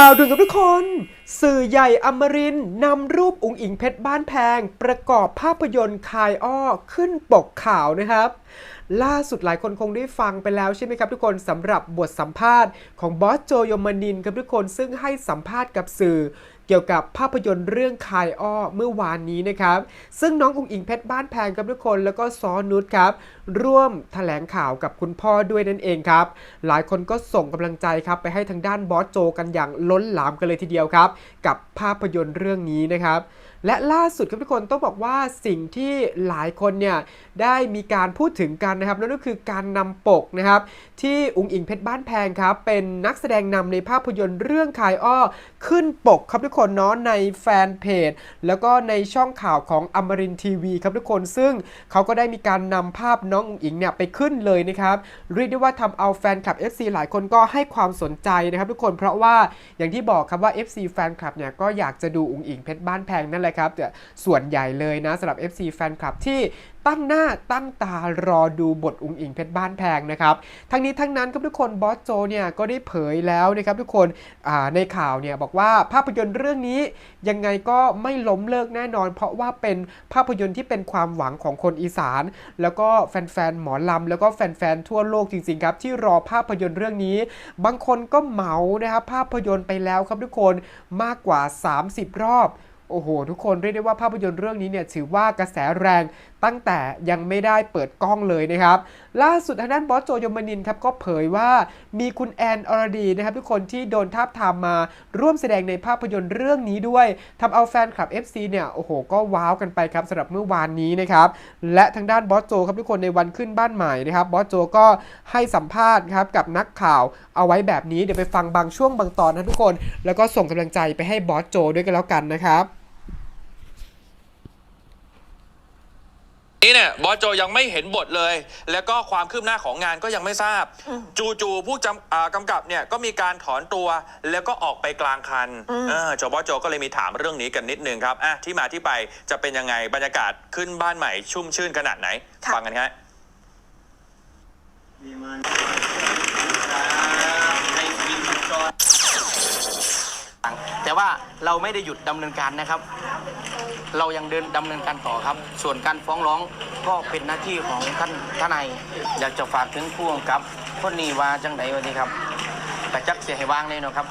ข่าวด่วนกับทุกคน สื่อใหญ่อมรินนำรูปอุ๋งอิงเพชรบ้านแพง ประกอบภาพยนตร์คายอ้อขึ้นปกข่าวนะครับ ล่าสุดหลายคนคงได้ฟังไปแล้วใช่ไหมครับทุกคนสำหรับบทสัมภาษณ์ของบอสโจโยมานินครับทุกคนซึ่งให้สัมภาษณ์กับสื่อเกี่ยวกับภาพยนตร์เรื่องคายอ้อเมื่อวานนี้นะครับ ซึ่งน้องอุงอิงเพชรบ้านแพงครับทุกคนแล้วก็ซอนุชครับ ร่วมแถลงข่าวกับคุณพ่อด้วยนั่นเองครับ หลายคนก็ส่งกำลังใจครับไปให้ทางด้านบอสโจกันอย่างล้นหลามกันเลยทีเดียวครับ กับภาพยนตร์เรื่องนี้นะครับและล่าสุดครับทุกคนต้องบอกว่าสิ่งที่หลายคนเนี่ยได้มีการพูดถึงกันนะครับนั่นก็คือการนำปกนะครับที่อุงอิงเพชรบ้านแพงครับเป็นนักแสดงนำในภาพยนตร์เรื่องคายอ้อ ขึ้นปกครับทุกคนเนาะในแฟนเพจ แล้วก็ในช่องข่าวของอมรินทีวีครับทุกคนซึ่งเขาก็ได้มีการนำภาพน้องอุงอิงเนี่ยไปขึ้นเลยนะครับเรียกได้ว่าทำเอาแฟนคลับ FC หลายคนก็ให้ความสนใจนะครับทุกคนเพราะว่าอย่างที่บอกครับว่า FC แฟนคลับเนี่ยก็อยากจะดูอุงอิงเพชรบ้านแพงนั่นแหละครับแต่ส่วนใหญ่เลยนะสำหรับ FC แฟนคลับที่ตั้งหน้าตั้งตารอดูบทอุ๋งอิงเพชรบ้านแพงนะครับ ทั้งนี้ทั้งนั้นครับทุกคนบอสโจเนี่ยก็ได้เผยแล้วนะครับทุกคนในข่าวเนี่ยบอกว่าภาพยนตร์เรื่องนี้ยังไงก็ไม่ล้มเลิกแน่นอน เพราะว่าเป็นภาพยนตร์ที่เป็นความหวังของคนอีสาน แล้วก็แฟนๆหมอลำแล้วก็แฟนๆทั่วโลกจริงๆครับที่รอภาพยนตร์เรื่องนี้ บางคนก็เหมานะครับภาพยนตร์ไปแล้วครับทุกคนมากกว่า 30 รอบ โอ้โห ทุกคนเรียกได้ว่าภาพยนตร์เรื่องนี้เนี่ยถือว่ากระแสแรงตั้งแต่ยังไม่ได้เปิดกล้องเลยนะครับ ล่าสุดทางด้านบอสโจยมนินครับก็เผยว่ามีคุณแอนอรดีนะครับทุกคนที่โดนทาบทามมาร่วมแสดงในภาพยนตร์เรื่องนี้ด้วยทำเอาแฟนคลับ FC เนี่ยโอ้โห ก็ว้าวกันไปครับสำหรับเมื่อวานนี้นะครับและทางด้านบอสโจครับทุกคนในวันขึ้นบ้านใหม่นะครับบอสโจก็ให้สัมภาษณ์ครับกับนักข่าวเอาไว้แบบนี้เดี๋ยวไปฟังบางช่วงบางตอนนะทุกคน แล้วก็ส่งกำลังใจไปให้บอสโจด้วยกันแล้วกันนะครับ นี่เนี่ยบอสโจยังไม่เห็นบทเลย แล้วก็ความคืบหน้าของงานก็ยังไม่ทราบ จู่ๆผู้จำอ่ากำกับเนี่ยก็มีการถอนตัวแล้วก็ออกไปกลางคันเออโจบอสโจก็เลยมีถามเรื่องนี้กันนิดนึงครับอะที่มาที่ไปจะเป็นยังไงบรรยากาศขึ้นบ้านใหม่ชุ่มชื่นขนาดไหน ค่ะ ฟังกันฮะแต่ ว่าเราไม่ได้หยุดดำเนินการนะครับ เรายังเดินดำเนินการต่อครับ ส่วนการฟ้องร้องก็เป็นหน้าที่ของท่านทนายอยากจะฝากถึงผู้กำกับคนนี้ว่าจังไดวันนี้ครับ แต่จักเสียให้วางเลยเนาะครับ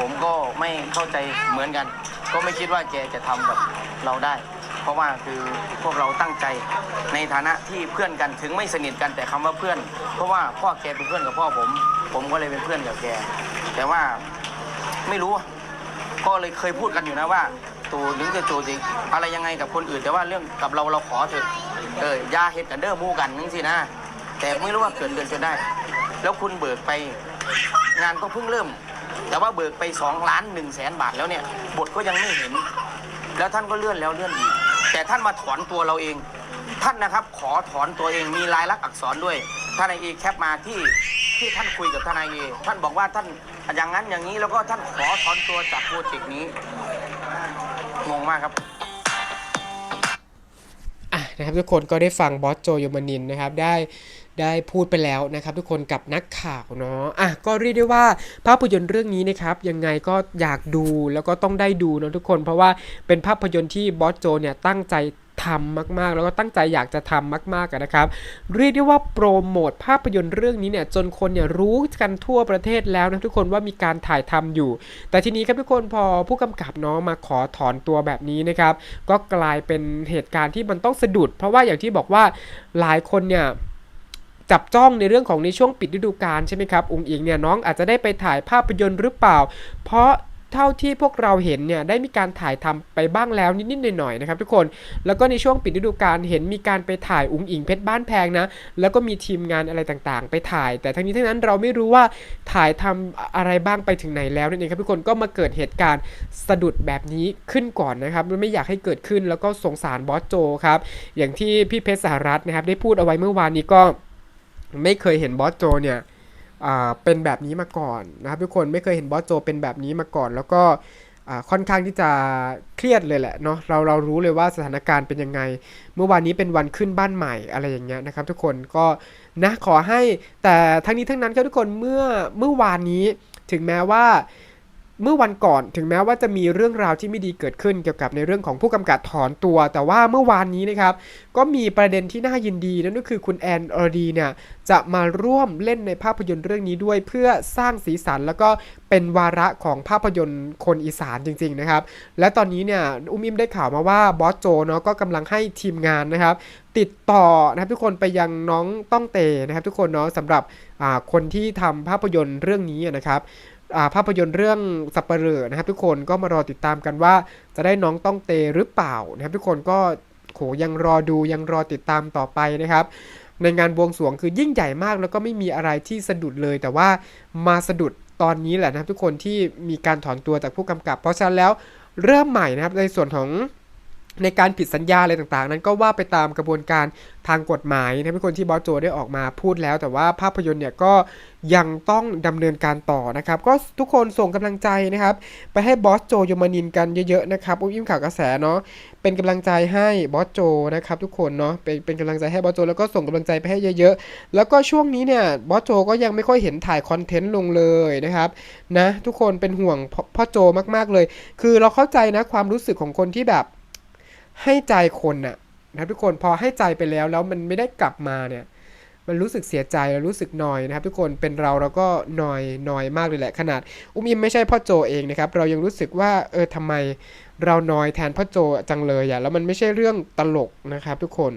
ผมก็ไม่เข้าใจเหมือนกัน ก็ไม่คิดว่าแกจะทำแบบเราได้ เพราะว่าคือพวกเราตั้งใจในฐานะที่เพื่อนกันถึงไม่สนิทกันแต่คำว่าเพื่อน เพราะว่าพ่อแกเป็นเพื่อนกับพ่อผม ผมก็เลยเป็นเพื่อนกับแก แต่ว่า ไม่รู้ก็เลยเคยพูดกันอยู่นะว่าตูหรือจะจูจริงอะไรยังไงกับคนอื่นแต่ว่าเรื่องกับเราเราขอเถอะเออยาเฮ็ดกันเด้อหมู่กันนึงสินะ แต่ไม่รู้ว่าเกิดเดือนจนได้ แล้วคุณเบิกไป งานก็เพิ่งเริ่ม แต่ว่าเบิกไป2ล้าน1แสนบาทแล้วเนี่ยบทก็ยังไม่เห็น แล้วท่านก็เลื่อนแล้วเลื่อนอีก แต่ท่านมาถอนตัวเราเอง ท่านนะครับขอถอนตัวเองมีลายลักษณ์อักษรด้วยทนายเอแคปมาที่ที่ท่านคุยกับทนายเอท่านบอกว่าท่าน อย่างนั้นอย่างนี้แล้วก็ท่านขอถอนตัวจากโปรเจกต์นี้งงมากครับนะครับทุกคนก็ได้ฟังบอสโจโยมานินนะครับได้ได้พูดไปแล้วนะครับ ทุกคนกับนักข่าวเนาะอะก็เรียกได้ว่าภาพยนตร์เรื่องนี้นะครับยังไงก็อยากดูแล้วก็ต้องได้ดูเนาะทุกคน เพราะว่าเป็นภาพยนตร์ที่บอสโจเนี่ยตั้งใจ ทำมากๆ แล้วก็ตั้งใจอยากจะทำมากๆนะครับ เรียกได้ว่าโปรโมทภาพยนตร์เรื่องนี้เนี่ยจนคนเนี่ยรู้กันทั่วประเทศแล้วนะทุกคนว่ามีการถ่ายทำอยู่ แต่ทีนี้ครับทุกคนพอผู้กำกับเนาะมาขอถอนตัวแบบนี้นะครับ ก็กลายเป็นเหตุการณ์ที่มันต้องสะดุด เพราะว่าอย่างที่บอกว่าหลายคนเนี่ยจับจ้องในเรื่องของในช่วงปิดฤดูกาลใช่ไหมครับ องค์อิงเนี่ยน้องอาจจะได้ไปถ่ายภาพยนตร์หรือเปล่า เพราะ เท่าที่พวกเราเห็นเนี่ยได้มีการถ่ายทำไปบ้างแล้วนิดๆหน่อยๆนะครับทุกคน แล้วก็ในช่วงปิดฤดูกาลเห็นมีการไปถ่ายองค์อิงเพชรบ้านแพงนะ แล้วก็มีทีมงานอะไรต่างๆ ไปถ่าย แต่ทั้งนี้ทั้งนั้นเราไม่รู้ว่าถ่ายทำอะไรบ้างไปถึงไหนแล้วนั่นเองครับทุกคนก็มาเกิดเหตุการณ์สะดุดแบบนี้ขึ้นก่อนนะครับไม่อยากให้เกิดขึ้นแล้วก็สงสารบอสโจครับอย่างที่พี่เพชรสหรัฐนะครับได้พูดเอาไว้เมื่อวานนี้ก็ไม่เคยเห็นบอสโจเนี่ย เป็นแบบนี้มาก่อนนะครับทุกคนไม่เคยเห็นบอสโจเป็นแบบนี้มาก่อน แล้วก็ค่อนข้างที่จะเครียดเลยแหละเนาะเราเรารู้เลยว่าสถานการณ์เป็นยังไง เมื่อวานนี้เป็นวันขึ้นบ้านใหม่อะไรอย่างเงี้ยนะครับ ทุกคนก็นะขอให้แต่ทั้งนี้ทั้งนั้นครับทุกคนเมื่อเมื่อวานนี้ถึงแม้ว่า เมื่อวันก่อนถึงแม้ว่าจะมีเรื่องราวที่ไม่ดีเกิดขึ้นเกี่ยวกับในเรื่องของผู้กำกับถอนตัว แต่ว่าเมื่อวานนี้นะครับ ก็มีประเด็นที่น่ายินดีนั่นก็คือคุณแอนอรดีเนี่ยจะมาร่วมเล่นในภาพยนตร์เรื่องนี้ด้วยเพื่อสร้างสีสัน แล้วก็เป็นวาระของภาพยนตร์คนอีสานจริง ๆนะครับ และตอนนี้เนี่ยอุ้มอิมได้ข่าวมาว่าบอสโจเนาะก็กำลังให้ทีมงานนะครับ ติดต่อนะครับทุกคนไปยังน้องต้องเตนะครับ ทุกคนเนาะสำหรับคนที่ทำภาพยนตร์เรื่องนี้นะครับ ภาพยนตร์เรื่องสับเปลือนะครับทุกคนก็มารอติดตามกันว่า จะได้น้องต้องเตหรือเปล่านะครับทุกคนก็โหยังรอดูยังรอติดตามต่อไปนะครับ ในงานบวงสรวงคือยิ่งใหญ่มากแล้วก็ไม่มีอะไรที่สะดุดเลย แต่ว่ามาสะดุดตอนนี้แหละนะครับทุกคนที่มีการถอนตัวจากผู้กำกับ เพราะฉะนั้นแล้วเริ่มใหม่นะครับในส่วนของ ในการผิดสัญญาอะไรต่างๆ นั้นก็ว่าไปตามกระบวนการทางกฎหมายนะครับทุกคนที่บอสโจได้ออกมาพูดแล้ว แต่ว่าภาพยนตร์เนี่ยก็ยังต้องดำเนินการต่อนะครับ ก็ทุกคนส่งกำลังใจนะครับ ไปให้บอสโจยมานินกันเยอะๆนะครับอุ้มอิ่มข่าวกระแสเนาะเป็นกำลังใจให้บอสโจนะครับทุกคนเนาะเป็นเป็นกำลังใจให้บอสโจแล้วก็ส่งกำลังใจไปให้เยอะๆ แล้วก็ช่วงนี้เนี่ยบอสโจก็ยังไม่ค่อยเห็นถ่ายคอนเทนต์ลงเลยนะครับนะทุกคนเป็นห่วงพพ่อโจมากๆเลย คือเราเข้าใจนะความรู้สึกของคนที่แบบ ให้ใจคนน่ะนะครับทุกคนพอให้ใจไปแล้วแล้วมันไม่ได้กลับมาเนี่ยมันรู้สึกเสียใจแล้วรู้สึกนอยนะครับ ทุกคนเป็นเราเราก็นอยนอยมากเลยแหละขนาด อุ้มอิมไม่ใช่พ่อโจเองนะครับ เรายังรู้สึกว่าเออทำไมเรานอยแทนพ่อโจจังเลยอะแล้วมันไม่ใช่เรื่องตลกนะครับ ทุกคน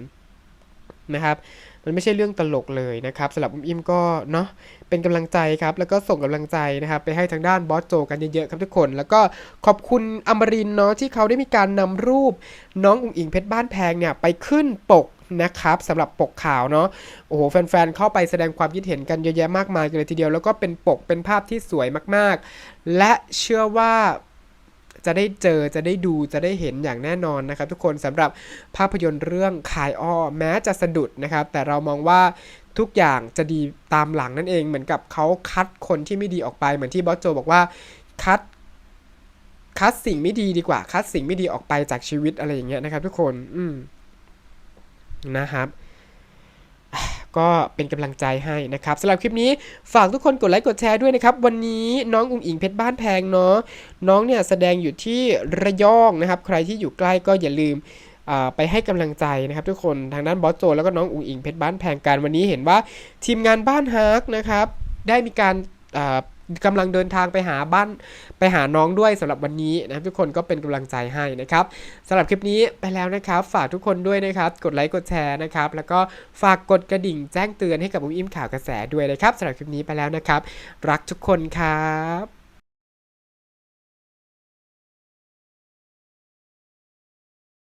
นะครับ มันไม่ใช่เรื่องตลกเลยนะครับสำหรับอุ้มอิมก็เนาะเป็นกำลังใจครับ แล้วก็ส่งกำลังใจนะครับไปให้ทางด้านบอสโจกันเยอะๆครับทุกคน แล้วก็ขอบคุณอมรินเนาะที่เขาได้มีการนำรูปน้องอุ๋งอิงเพชรบ้านแพงเนี่ยไปขึ้นปกนะครับสำหรับปกข่าวเนาะโอ้โหแฟนๆเข้าไปแสดงความคิดเห็นกันเยอะแยะมากมายเลยทีเดียว แล้วก็เป็นปกเป็นภาพที่สวยมากๆ และเชื่อว่า จะได้เจอจะได้ดูจะได้เห็นอย่างแน่นอนนะครับ ทุกคนสำหรับภาพยนตร์เรื่องคายอ้อแม้จะสะดุดนะครับ แต่เรามองว่าทุกอย่างจะดีตามหลังนั่นเองเหมือนกับเขาคัดคนที่ไม่ดีออกไปเหมือนที่บอสโจบอกว่าคัดคัดสิ่งไม่ดีดีกว่า คัดสิ่งไม่ดีออกไปจากชีวิตอะไรอย่างเงี้ยนะครับ ทุกคน อืมนะครับ ก็เป็นกำลังใจให้นะครับสำหรับคลิปนี้ฝากทุกคนกดไลค์กดแชร์ด้วยนะครับ วันนี้น้องอุ๋งอิงเพชรบ้านแพงเนาะน้องเนี่ยแสดงอยู่ที่ระยองนะครับ ใครที่อยู่ใกล้ก็อย่าลืมไปให้กำลังใจนะครับ ทุกคนทางด้านบอสโจแล้วก็น้องอุ๋งอิงเพชรบ้านแพงการวันนี้เห็นว่าทีมงานบ้านฮาร์กนะครับได้มีการ กำกำลังเดินทางไปหาบ้านไปหาน้องด้วยสำหรับวันนี้นะทุกคนก็เป็นกำลังใจให้นะครับสำหรับคลิปนี้ไปแล้วนะครับ ฝากทุกคนด้วยนะครับ กดไลค์กดแชร์นะครับ แล้วก็ฝากกดกระดิ่งแจ้งเตือนให้กับอุ้มอิ่มข่าวกระแสด้วยนะครับสำหรับคลิปนี้ไปแล้วนะครับ รักทุกคนครับ